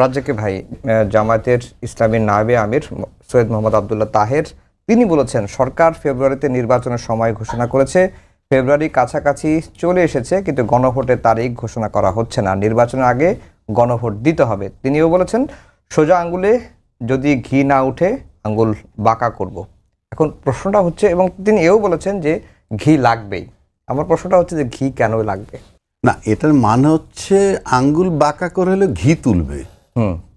রাজ্জাকে ভাই জামায়াতের ইসলামীর নায়েবে আমির সৈয়দ মোহাম্মদ আবদুল্লাহ তাহের, তিনি বলেছেন, সরকার ফেব্রুয়ারিতে নির্বাচনের সময় ঘোষণা করেছে। ফেব্রুয়ারি কাছাকাছি চলে এসেছে, কিন্তু গণভোটের তারিখ ঘোষণা করা হচ্ছে না। নির্বাচনের আগে গণভোট দিতে হবে। তিনিও বলেছেন, সোজা আঙ্গুলে যদি ঘি না উঠে, আঙ্গুল বাঁকা করব। এখন প্রশ্নটা হচ্ছে, এবং তিনি এও বলেছেন যে ঘি লাগবেই। আমার প্রশ্নটা হচ্ছে যে ঘি কেন লাগবে? না, এটার মানে হচ্ছে, আঙ্গুল বাঁকা করে হলে ঘি তুলবে।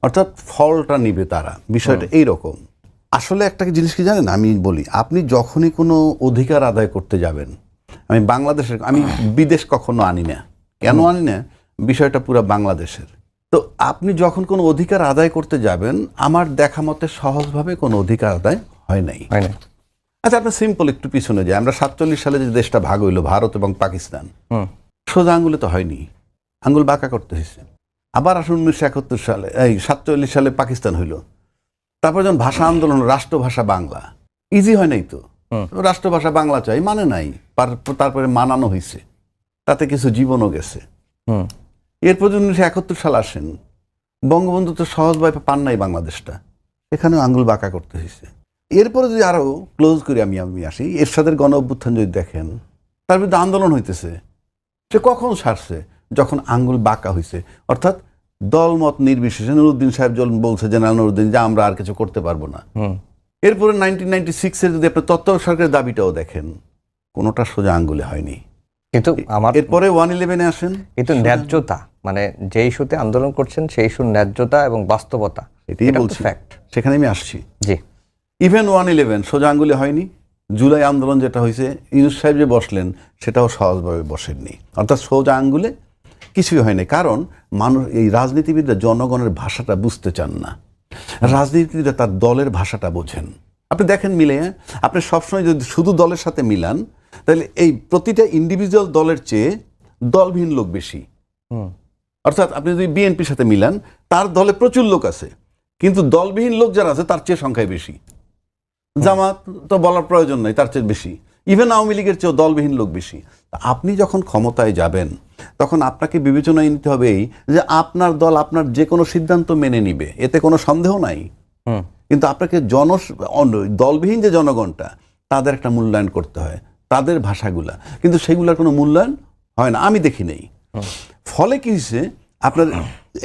অর্থাৎ ফলটা নিবে তারা। বিষয়টা এই রকম আসলে একটা জিনিস কি জানেন? আমি বলি আপনি যখনই কোনো অধিকার আদায় করতে যাবেন আমি বাংলাদেশের আমি বিদেশ কখনো আনি না। কেন আনি না? বিষয়টা পুরো বাংলাদেশের। তো আপনি যখন কোনো অধিকার আদায় করতে যাবেন আমার দেখা মতে সহজভাবে কোনো অধিকার আদায় হয় নাই। আচ্ছা আপনার সিম্পল একটু পিছনে যাই। আমরা সাতচল্লিশ সালে যে দেশটা ভাগ হইল ভারত এবং পাকিস্তান। সোজা আঙ্গুলে তো হয়নি। আঙ্গুল বাঁকা করতে হয়েছে আবার আসুন উনিশশো একাত্তর সালে এই সাতচল্লিশ সালে পাকিস্তান হইল। তারপর যখন ভাষা আন্দোলন রাষ্ট্রভাষা বাংলা ইজি হয় নাই তো? রাষ্ট্রভাষা বাংলা চাই মানে নাই। তারপরে মানানো হয়েছে তাতে কিছু জীবনও গেছে। এরপর যদি উনিশশো একাত্তর সাল আসেন বঙ্গবন্ধু তো সহজভাবে পান নাই বাংলাদেশটা। এখানেও আঙ্গুল বাঁকা করতে হয়েছে এরপরে যদি আরও ক্লোজ করে আমি আমি আসি এরশাদের গণ অভ্যুত্থান যদি দেখেন তার বিরুদ্ধে আন্দোলন হইতেছে। সে কখন ছাড়ছে যখন আঙ্গুল বাঁকা হয়েছে অর্থাৎ দলমত নির্বিশেষে নুরুদ্দিন সাহেব যখন বলছে জেনারেল নুরুদ্দিন যে আমরা আর কিছু করতে পারব না। এরপরে নাইনটিন নাইনটি সিক্সের যদি আপনি তত্ত্ব সরকারের দাবিটাও দেখেন কোনোটা সোজা আঙ্গুলে হয়নি। কিন্তু আমার এরপরে ওয়ান ইলেভেনে আসেন কিন্তু ন্যায্যতা মানে যে ইস্যুতে আন্দোলন করছেন সেই ইস্যুর ন্যায্যতা এবং বাস্তবতা এটাই এটা বলছি। ফ্যাক্ট সেখানে আমি আসছি। জি। ইভেন ওয়ান ইলেভেন সোজা আঙ্গুলে হয়নি। জুলাই আন্দোলন যেটা হয়েছে ইউনুস সাহেব যে বসলেন সেটাও সহজভাবে বসেননি। অর্থাৎ সোজা আঙ্গুলে কিছুই হয়নি। কারণ মানুষ এই রাজনীতিবিদরা জনগণের ভাষাটা বুঝতে চান না। রাজনীতিবিদরা তার দলের ভাষাটা বোঝেন। আপনি দেখেন মিলে? আপনি সবসময় যদি শুধু দলের সাথে মিলান তাহলে এই প্রতিটা ইন্ডিভিজুয়াল দলের চেয়ে দলবিহীন লোক বেশি। হুম। অর্থাৎ আপনি যদি বিএনপির সাথে মিলান তার দলে প্রচুর লোক আছে। কিন্তু দলবিহীন লোক যারা আছে তার চেয়ে সংখ্যায় বেশি। জামাত তো বলার প্রয়োজন নাই তার চেয়ে বেশি। ইভেন আওয়ামী লীগের চেয়েও দলবিহীন লোক বেশি। তা আপনি যখন ক্ষমতায় যাবেন তখন আপনাকে বিবেচনায় নিতে হবে এই যে আপনার দল আপনার যে কোনো সিদ্ধান্ত মেনে নিবে। এতে কোনো সন্দেহ নাই। কিন্তু আপনাকে জন দলবিহীন যে জনগণটা তাদের একটা মূল্যায়ন করতে হয়। তাদের ভাষাগুলা। কিন্তু সেগুলোর কোনো মূল্যায়ন হয় না। আমি দেখি নেই। ফলে কি হয়েছে? আপনার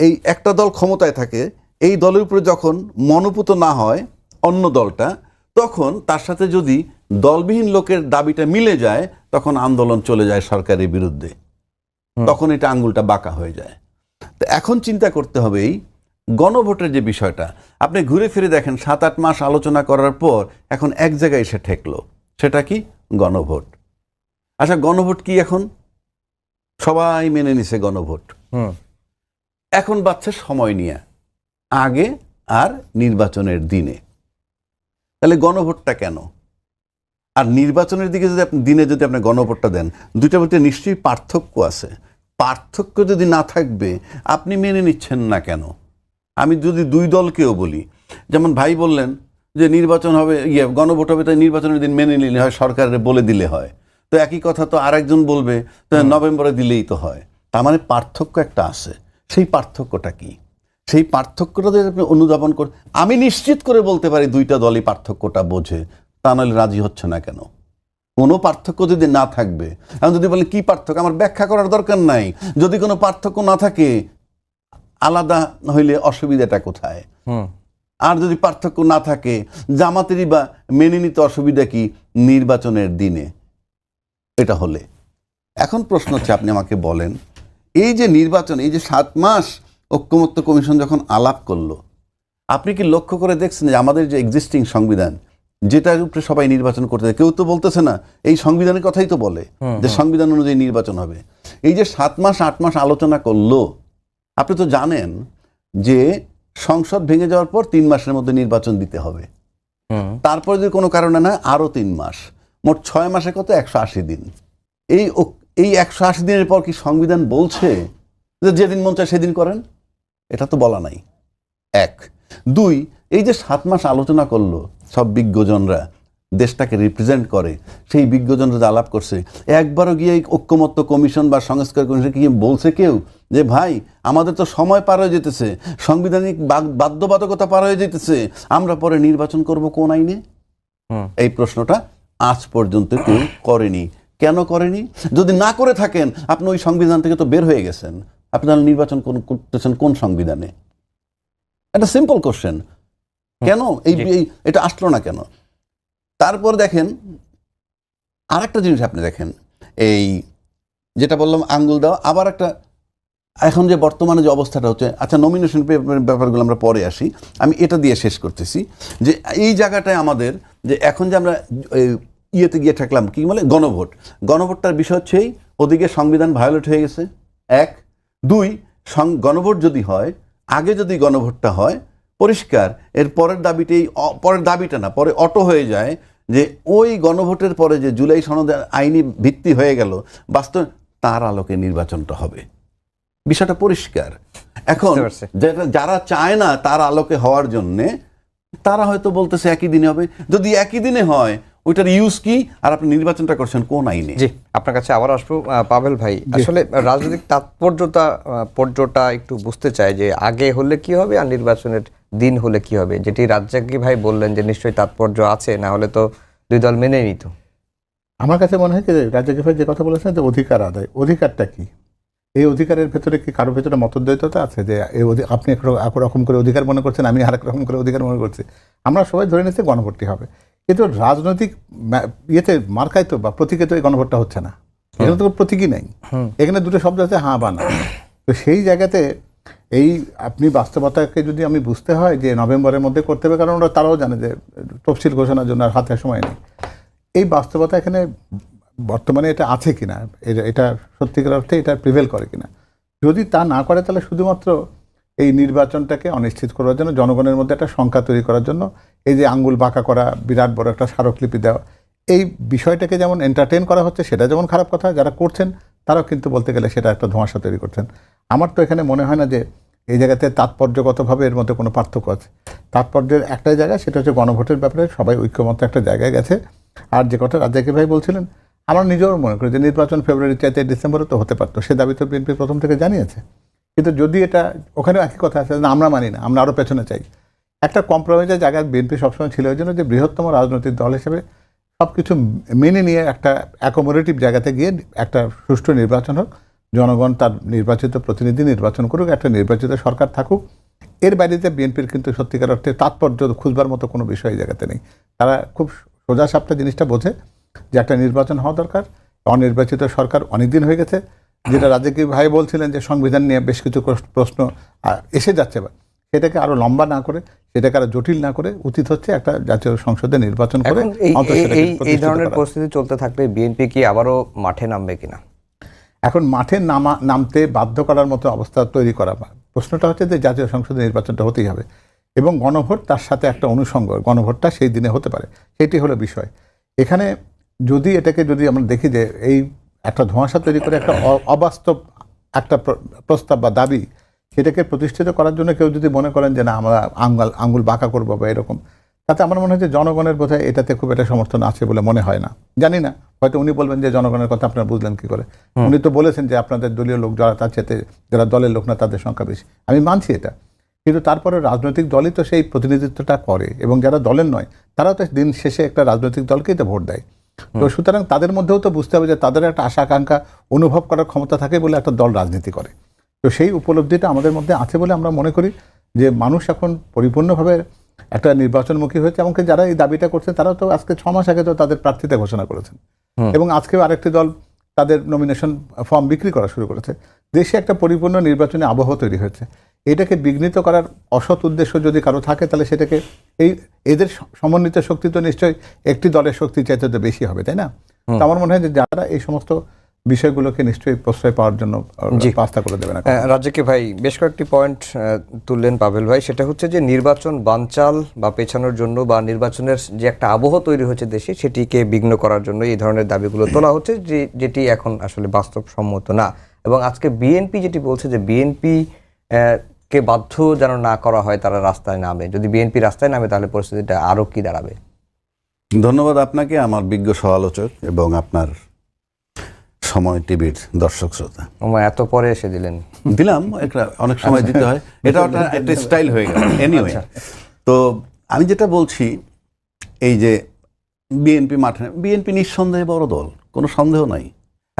এই একটা দল ক্ষমতায় থাকে এই দলের উপরে যখন মনোপুত না হয় অন্য দলটা তখন তার সাথে যদি দলবিহীন লোকের দাবিটা মিলে যায় তখন আন্দোলন চলে যায় সরকারের বিরুদ্ধে। তখন এটা আঙ্গুলটা বাঁকা হয়ে যায়। তো এখন চিন্তা করতে হবে এই গণভোটের যে বিষয়টা আপনি ঘুরে ফিরে দেখেন সাত আট মাস আলোচনা করার পর এখন এক জায়গায় এসে ঠেকলো। সেটা কি? গণভোট। আচ্ছা গণভোট কি এখন? সবাই মেনে নিছে গণভোট। হুম। এখন বাচ্চা সময় নিয়ে আগে আর নির্বাচনের দিনে। তাহলে গণভোটটা কেন? আর নির্বাচনের দিকে যদি আপনি দিনে যদি আপনি গণভোটটা দেন দুইটার মধ্যে নিশ্চয়ই পার্থক্য আছে। পার্থক্য যদি না থাকবে আপনি মেনে নিচ্ছেন না কেন? আমি যদি দুই দলকেও বলি যেমন ভাই বললেন যে নির্বাচন হবে ইয়ে গণভোট হবে তাই নির্বাচনের দিন মেনে নিলে হয় সরকারের বলে দিলে হয়। তো একই কথা তো আরেকজন বলবে তো নভেম্বরে দিলেই তো হয়। তার মানে পার্থক্য একটা আছে। সেই পার্থক্যটা কি? সেই পার্থক্যটা যদি আপনি অনুধাবন কর আমি নিশ্চিত করে বলতে পারি দুইটা দলই পার্থক্যটা বোঝে। তা নাহলে রাজি হচ্ছে না কেন? কোনো পার্থক্য যদি না থাকবে আমি যদি বলেন কি পার্থক্য? আমার ব্যাখ্যা করার দরকার নাই। যদি কোনো পার্থক্য না থাকে আলাদা হইলে অসুবিধাটা কোথায়? আর যদি পার্থক্য না থাকে জামাতেরই বা মেনে নিতে অসুবিধা কি নির্বাচনের দিনে? এটা হলে। এখন প্রশ্ন হচ্ছে আপনি আমাকে বলেন এই যে নির্বাচন এই যে সাত মাস ঐক্যমত্য কমিশন যখন আলাপ করল আপনি কি লক্ষ্য করে দেখছেন যে আমাদের যে এক্সিস্টিং সংবিধান যেটার উপরে সবাই নির্বাচন করতে কেউ তো বলতেছে না এই সংবিধানের কথাই তো বলে যে সংবিধান অনুযায়ী নির্বাচন হবে। এই যে সাত মাস আট মাস আলোচনা করল আপনি তো জানেন যে সংসদ ভেঙে যাওয়ার পর তিন মাসের মধ্যে নির্বাচন দিতে হবে। তারপরে যদি কোনো কারণে না আরও তিন মাস। মোট ছয় মাসে কত একশো আশি দিন। এই এই একশো আশি দিনের পর কি সংবিধান বলছে যে যেদিন মন চায় সেদিন করেন? এটা তো বলা নাই। এক। দুই এই যে সাত মাস আলোচনা করল সব বিজ্ঞজনরা দেশটাকে রিপ্রেজেন্ট করে সেই বিজ্ঞজনরা যে আলাপ করছে একবারও গিয়ে এই ঐক্যমত্য কমিশন বা সংস্কার কমিশন কি বলছে কেউ? যে ভাই আমাদের তো সময় পার হয়ে যেতেছে সাংবিধানিক বাধ্যবাধকতা পার হয়ে যেতেছে আমরা পরে নির্বাচন করব কোন আইনে? এই প্রশ্নটা আজ পর্যন্ত কেউ করেনি। কেন করেনি? যদি না করে থাকেন আপনি ওই সংবিধান থেকে তো বের হয়ে গেছেন। আপনারা নির্বাচন কোন- করতেছেন কোন সংবিধানে? একটা সিম্পল কোশ্চেন কেন? এই এটা আসলো না কেন? তারপর দেখেন আরেকটা জিনিস আপনি দেখেন। এই যেটা বললাম আঙ্গুল দেওয়া আবার একটা এখন যে বর্তমানে যে অবস্থাটা হচ্ছে আচ্ছা নমিনেশন ব্যাপারগুলো আমরা পরে আসি। আমি এটা দিয়ে শেষ করতেছি যে এই জায়গাটায় আমাদের যে এখন যে আমরা ইয়েতে গিয়ে থাকলাম কি বলে? গণভোট। গণভোটটার বিষয় হচ্ছেই ওদিকে সংবিধান ভায়োলেট হয়ে গেছে। এক। দুই সং- গণভোট যদি হয় আগে যদি গণভোটটা হয় পরিষ্কার এর পরের দাবিটি এই অ- পরের দাবিটা না পরে অটো হয়ে যায় যে ওই গণভোটের পরে যে জুলাই সনদের আইনি ভিত্তি হয়ে গেল বাস্তব তার আলোকে নির্বাচনটা হবে। বিষয়টা পরিষ্কার। এখন যেটা যারা চায় না তার আলোকে হওয়ার জন্যে তারা হয়তো বলতেছে একই দিনে হবে। যদি একই দিনে হয় ওইটার ইউজ কি? আর আপনি নির্বাচনটা করছেন কোন আইনে? জি আপনার কাছে আবার আসব আহ, পাভেল ভাই। আসলে রাজনৈতিক তাৎপর্যতা পর্যটা একটু বুঝতে চাই যে আগে হলে কি হবে আর নির্বাচনের দিন হলে কি হবে। যেটি রাজ্জাকি ভাই বললেন যে নিশ্চয়ই তাৎপর্য আছে না হলে তো দুই দল মেনে নিত। আমার কাছে মনে হয় যে রাজ্জাকি ভাই যে কথা বলেছেন যে অধিকার আদায় অধিকারটা কি? এই অধিকারের ভেতরে কি কারোর ভেতরে মতদ্বৈততা আছে যে এই আপনি এক রক- এক রকম করে অধিকার মনে করছেন আমি আরেক রকম করে অধিকার মনে করছি? আমরা সবাই ধরে নিচ্ছি গণভর্তি হবে। কিন্তু রাজনৈতিক ইয়েতে মার্কায় তো বা প্রতীকে তো এই গণভোটটা হচ্ছে না। এখানে তো প্রতীকই নেই। এখানে দুটো শব্দ আছে হাঁ বা না। তো সেই জায়গাতে এই আপনি বাস্তবতাকে যদি আমি বুঝতে হয় যে নভেম্বরের মধ্যে করতে হবে কারণ ওরা তারাও জানে যে তফসিল ঘোষণার জন্য আর হাতে সময় নেই। এই বাস্তবতা এখানে বর্তমানে এটা আছে কিনা? এটা সত্যিকার অর্থে এটা প্রিভেল করে কিনা? যদি তা না করে তাহলে শুধুমাত্র এই নির্বাচনটাকে অনিশ্চিত করার জন্য, জনগণের মধ্যে একটা শঙ্কা তৈরি করার জন্য এই যে আঙ্গুল বাঁকা করা, বিরাট বড় একটা স্মারকলিপি দেওয়া, এই বিষয়টাকে যেমন এন্টারটেন করা হচ্ছে, সেটা যেমন খারাপ কথা, যারা করছেন তারাও কিন্তু বলতে গেলে সেটা একটা ধোঁয়াশা তৈরি করছেন। আমার তো এখানে মনে হয় না যে এই জায়গাতে তাৎপর্যগতভাবে এর মধ্যে কোনো পার্থক্য আছে। তাৎপর্যের একটাই জায়গা, সেটা হচ্ছে গণভোটের ব্যাপারে সবাই ঐক্যমত একটা জায়গায় গেছে। আর যে কথা রাজ্জাকি ভাই বলছিলেন, আমার নিজেও মনে করি যে নির্বাচন ফেব্রুয়ারি চাইতে ডিসেম্বরে তো হতে পারতো, সে দাবি তো বিএনপি প্রথম থেকে জানিয়েছে। কিন্তু যদি এটা ওখানেও একই কথা আছে আমরা মানি না, আমরা আরও পেছনে চাই। একটা কম্প্রোমাইজের জায়গায় বিএনপি সবসময় ছিল ওই জন্য যে বৃহত্তম রাজনৈতিক দল হিসেবে সব কিছু মেনে নিয়ে একটা অ্যাকোমোডেটিভ জায়গাতে গিয়ে একটা সুষ্ঠু নির্বাচন হোক, জনগণ তার নির্বাচিত প্রতিনিধি নির্বাচন করুক, একটা নির্বাচিত সরকার থাকুক, এর বাইরেতে বিএনপির কিন্তু সত্যিকার অর্থে তাৎপর্য খুঁজবার মতো কোনো বিষয় জায়গাতে নেই। তারা খুব সোজা সাপটা জিনিসটা বোঝে যে একটা নির্বাচন হওয়া দরকার, অনির্বাচিত সরকার অনেকদিন হয়ে গেছে যেটা রাজ্যকে ভাই বলছিলেন যে সংবিধান নিয়ে বেশ কিছু প্রশ- প্রশ্ন এসে যাচ্ছে বা সেটাকে আরও লম্বা না করে সেটাকে আরও জটিল না করে উচিত হচ্ছে একটা জাতীয় সংসদে নির্বাচন করে এই ধরনের পরিস্থিতি চলতে থাকলে বিএনপি কি আবারও মাঠে নামবে কিনা? এখন মাঠে নামা নামতে বাধ্য করার মতো অবস্থা তৈরি করা বা- প্রশ্নটা হচ্ছে যে জাতীয় সংসদে নির্বাচনটা হতেই হবে। এবং গণভোট তার সাথে একটা অনুষঙ্গ গণভোটটা সেই দিনে হতে পারে। সেটি হলো বিষয়। এখানে যদি এটাকে যদি আমরা দেখি যে এই একটা ধোঁয়াশা তৈরি করে একটা অবাস্তব একটা প্রস্তাব বা দাবি সেটাকে প্রতিষ্ঠিত করার জন্য কেউ যদি মনে করেন যে না আমরা আঙ্গুল আঙ্গুল বাঁকা করব বা এরকম তাতে আমার মনে হয় যে জনগণের বোধহয় এটাতে খুব একটা সমর্থন আছে বলে মনে হয় না। জানি না হয়তো উনি বলবেন যে জনগণের কথা আপনারা বুঝলেন কি করে। উনি তো বলেছেন যে আপনাদের দলীয় লোক যারা তার চেতে যারা দলের লোক না তাদের সংখ্যা বেশি। আমি মানছি এটা। কিন্তু তারপরে রাজনৈতিক দলই তো সেই প্রতিনিধিত্বটা করে এবং যারা দলের নয় তারাও তো দিন শেষে একটা রাজনৈতিক দলকেই তো ভোট দেয়। তো সুতরাং তাদের মধ্যেও তো বুঝতে হবে যে তাদের একটা আশা আকাঙ্ক্ষা অনুভব করার ক্ষমতা থাকে বলে একটা দল রাজনীতি করে। তো সেই উপলব্ধিটা আমাদের মধ্যে আছে বলে আমরা মনে করি যে মানুষ এখন পরিপূর্ণভাবে একটা নির্বাচনমুখী হয়েছে এমনকি যারা এই দাবিটা করছে তারাও তো আজকে ছ মাস আগে তো তাদের প্রার্থিতা ঘোষণা করেছেন। এবং আজকেও আরেকটি দল তাদের নমিনেশন ফর্ম বিক্রি করা শুরু করেছে। দেশে একটা পরিপূর্ণ নির্বাচনী আবহ তৈরি হয়েছে। এটাকে বিঘ্নিত করার অসৎ উদ্দেশ্য যদি কারও থাকে তাহলে সেটাকে এই এদের সমন্বিত শক্তি তো নিশ্চয়ই একটি দলের শক্তি চাইতে তো বেশি হবে তাই না? তো আমার মনে হয় যে যারা এই সমস্ত বিষয়গুলোকে নিশ্চয়ই প্রশ্রয় পাওয়ার জন্য। পাস্তা করে দেবে না আহ, রাজ্জাকি ভাই বেশ কয়েকটি পয়েন্ট তুললেন পাভেল ভাই। সেটা হচ্ছে যে নির্বাচন বানচাল বা পেছানোর জন্য বা নির্বাচনের যে একটা আবহ তৈরি হচ্ছে দেশে সেটিকে বিঘ্ন করার জন্য এই ধরনের দাবিগুলো তোলা হচ্ছে যে যেটি এখন আসলে বাস্তবসম্মত না। এবং আজকে বিএনপি যেটি বলছে যে বিএনপি কে বাধ্য যেন না করা হয় তারা রাস্তায় নামে। যদি বিএনপি রাস্তায় নামে তাহলে পরিস্থিতিটা আরও কি দাঁড়াবে? ধন্যবাদ আপনাকে আমার বিজ্ঞ সমালোচক এবং আপনার সময় টিভির দর্শক শ্রোতা। এত পরে এসে দিলেন। দিলাম একটা অনেক সময় দিতে হয়। এটা একটা একটা স্টাইল হয়ে গেল। এনিওয়ে তো আমি যেটা বলছি এই যে বিএনপি মাঠে বিএনপি নিঃসন্দেহে বড় দল কোনো সন্দেহ নাই।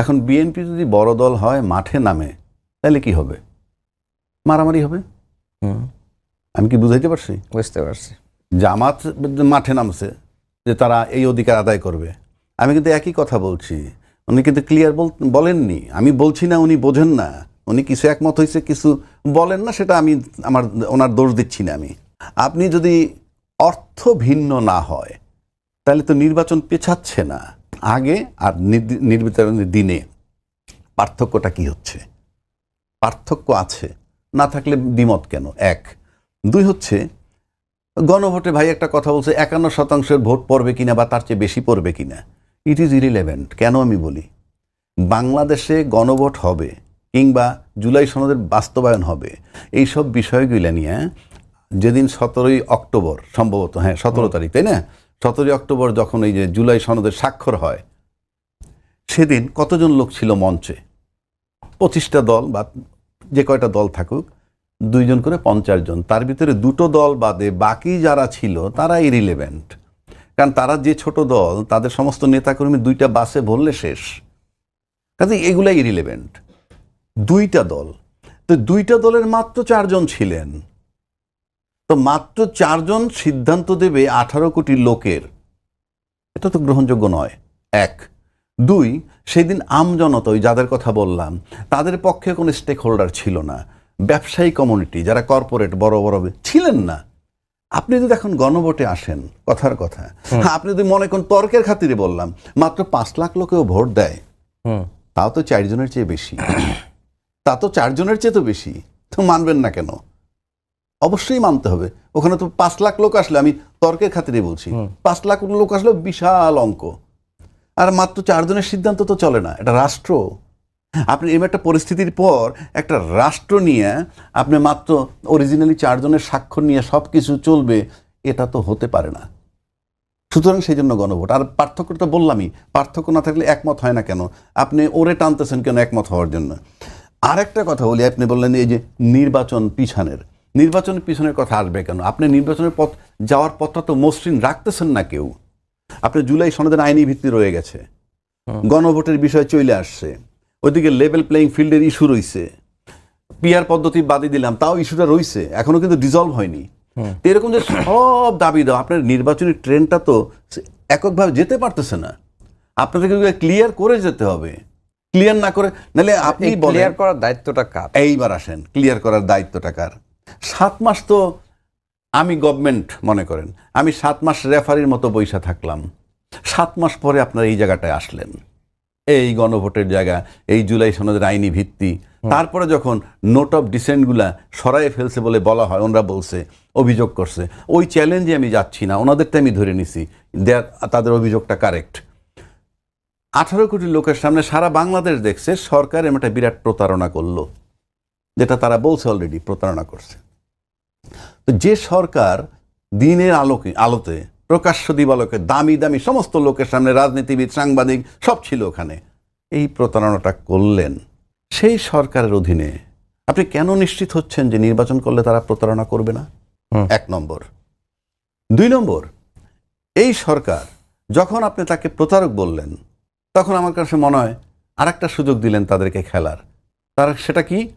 এখন বিএনপি যদি বড় দল হয় মাঠে নামে তাহলে কি হবে? মারামারি হবে? হুম, আমি কি বুঝাইতে পারছি? বুঝতে পারছি। জামাত মাঠে নামছে যে তারা এই অধিকার আদায় করবে। আমি কিন্তু একই কথা বলছি। উনি কিন্তু ক্লিয়ার বল বলেননি। আমি বলছি না উনি বোঝেন না। উনি কিছু একমত হয়েছে কিছু বলেন না সেটা আমি আমার ওনার দোষ দিচ্ছি না আমি। আপনি যদি অর্থ ভিন্ন না হয় তাহলে তো নির্বাচন পেছাচ্ছে না। আগে আর নির্বাচনের দিনে পার্থক্যটা কি হচ্ছে? পার্থক্য আছে। না থাকলে দ্বিমত কেন? এক। দুই হচ্ছে গণভোটে ভাই একটা কথা বলছে একান্ন শতাংশের ভোট পড়বে কিনা বা তার চেয়ে বেশি পড়বে কিনা? ইট ইজ ইরিলেভেন্ট কেন আমি বলি? বাংলাদেশে গণভোট হবে কিংবা জুলাই সনদের বাস্তবায়ন হবে এই সব বিষয়গুলো নিয়ে যেদিন সতেরোই অক্টোবর সম্ভবত হ্যাঁ সতেরো তারিখ তাই না? সতেরোই অক্টোবর যখন এই যে জুলাই সনদের স্বাক্ষর হয় সেদিন কতজন লোক ছিল মঞ্চে? পঁচিশটা দল বা যে কয়টা দল থাকুক, দুইজন করে পঞ্চাশ জন। তার ভিতরে দুটো দল বাদে বাকি যারা ছিল, তারা ইরিলেভেন্ট কারণ তারা যে ছোট দল, তাদের সমস্ত নেতাকর্মী দুইটা বাসে ভরলে শেষ। কাজে এগুলাই ইরিলেভেন্ট দুইটা দল। তো দুইটা দলের মাত্র চারজন ছিলেন। তো মাত্র চারজন সিদ্ধান্ত দেবে আঠারো কোটি লোকের। এটা তো গ্রহণযোগ্য নয়। এক। দুই সেদিন আমজনতা ওই যাদের কথা বললাম তাদের পক্ষে কোনো স্টেক হোল্ডার ছিল না। ব্যবসায়ী কমিউনিটি যারা কর্পোরেট বড় বড় ছিলেন না। আপনি যদি এখন গণভোটে আসেন কথার কথা হ্যাঁ আপনি যদি মনে করেন তর্কের খাতিরে বললাম মাত্র পাঁচ লাখ লোকেও ভোট দেয় তাও তো চারজনের চেয়ে বেশি। তা তো চারজনের চেয়ে তো বেশি তো মানবেন না কেন? অবশ্যই মানতে হবে। ওখানে তো পাঁচ লাখ লোক আসলে আমি তর্কের খাতিরে বলছি পাঁচ লাখ লোক আসলে বিশাল অঙ্ক। আর মাত্র চারজনের সিদ্ধান্ত তো চলে না, এটা রাষ্ট্র। আপনি এমন একটা পরিস্থিতির পর একটা রাষ্ট্র নিয়ে আপনি মাত্র অরিজিনালি চারজনের স্বাক্ষর নিয়ে সব কিছু চলবে, এটা তো হতে পারে না। সুতরাং সেই জন্য গণভোট। আর পার্থক্যটা বললামই, পার্থক্য না থাকলে একমত হয় না কেন? আপনি ওরে টানতেছেন কেন একমত হওয়ার জন্য? আর একটা কথা বলি, আপনি বললেন এই যে নির্বাচন পিছনের। নির্বাচন পিছনের কথা আসবে কেন? আপনি নির্বাচনের পথ, যাওয়ার পথটা তো মসৃণ, রাখতেছেন না কেউ। আপনি জুলাই সনদের আইনি ভিত্তি রয়ে গেছে। গণভোটের বিষয় চলে আসছে। ওইদিকে লেভেল প্লেয়িং ফিল্ডের ইস্যু রয়েছে পিয়ার পদ্ধতি বাদই দিলাম তাও ইস্যুটা রয়েছে এখনও কিন্তু ডিজলভ হয়নি। এরকম যে সব দাবি দাও আপনার নির্বাচনী ট্রেনটা তো এককভাবে যেতে পারতেছে না। আপনাদেরকে ক্লিয়ার করে যেতে হবে। ক্লিয়ার না করে নাহলে আপনি ক্লিয়ার করার দায়িত্বটা কার? এইবার আসেন ক্লিয়ার করার দায়িত্বটা কার? সাত মাস তো আমি গভর্নমেন্ট মনে করেন আমি সাত মাস রেফারির মতো বৈশা থাকলাম। সাত মাস পরে আপনারা এই জায়গাটায় আসলেন। এই গণভোটের জায়গা এই জুলাই সনদের আইনি ভিত্তি। তারপরে যখন নোট অফ ডিসেন্টগুলা সরাই ফেলছে বলে বলা হয় ওনারা বলছে অভিযোগ করছে ওই চ্যালেঞ্জে আমি যাচ্ছি না ওনাদেরটা আমি ধরে নিছি। দেয়ার তাদের অভিযোগটা কারেক্ট আঠারো কোটি লোকের সামনে সারা বাংলাদেশ দেখছে সরকার এমন একটা বিরাট প্রতারণা করল। যেটা তারা বলছে অলরেডি প্রতারণা করছে। তো যে সরকার দিনের আলোকে আলোতে প্রকাশ্য দিবালোকে দামি দামি সমস্ত লোকের সামনে রাজনীতিবিদ সাংবাদিক সব ছিল ওখানে। এই প্রতারণাটা করলেন। সেই সরকারের অধীনে আপনি কেন নিশ্চিত হচ্ছেন যে নির্বাচন করলে তারা প্রতারণা করবে না? এক নম্বর। দুই নম্বর এই সরকার যখন আপনি তাকে প্রতারক বললেন তখন আমার কাছে মনে হয় আরেকটা সুযোগ দিলেন তাদেরকে খেলার। তার সেটা কি?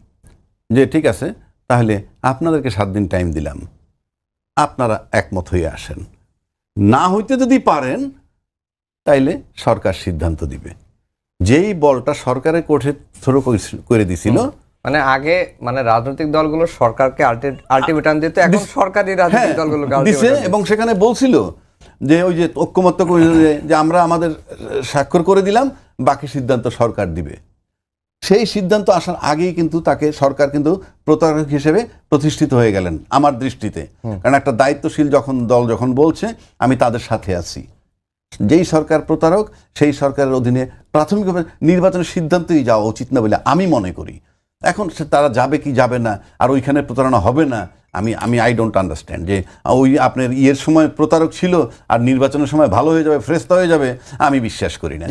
যে ঠিক আছে তাহলে আপনাদেরকে সাত দিন টাইম দিলাম। আপনারা একমত হয়ে আসেন। না হইতে যদি পারেন তাইলে সরকার সিদ্ধান্ত দিবে। যেই বলটা সরকারের কোর্টে থ্রো করে দিছিল। মানে আগে মানে রাজনৈতিক দলগুলো সরকারকে আলটিমেটাম দিত এখন সরকারি রাজনৈতিক হ্যাঁ, দলগুলোকে দিছে এবং সেখানে বলছিল যে ওই যে ঐক্যমত্য যে আমরা আমাদের স্বাক্ষর করে দিলাম বাকি সিদ্ধান্ত সরকার দিবে। সেই সিদ্ধান্ত আসার আগেই কিন্তু তাকে সরকার কিন্তু প্রতারক হিসেবে প্রতিষ্ঠিত হয়ে গেলেন আমার দৃষ্টিতে। কারণ একটা দায়িত্বশীল যখন দল যখন বলছে আমি তাদের সাথে আছি। যেই সরকার প্রতারক সেই সরকারের অধীনে প্রাথমিকভাবে নির্বাচনের সিদ্ধান্তই যাওয়া উচিত না বলে আমি মনে করি। এখন সে তারা যাবে কি যাবে না আর ওইখানে প্রতারণা হবে না আমি আমি আই ডোন্ট আন্ডারস্ট্যান্ড যে ওই আপনার ইয়ের সময় প্রতারক ছিল আর নির্বাচনের সময় ভালো হয়ে যাবে ফ্রেস্তা হয়ে যাবে আমি বিশ্বাস করি না।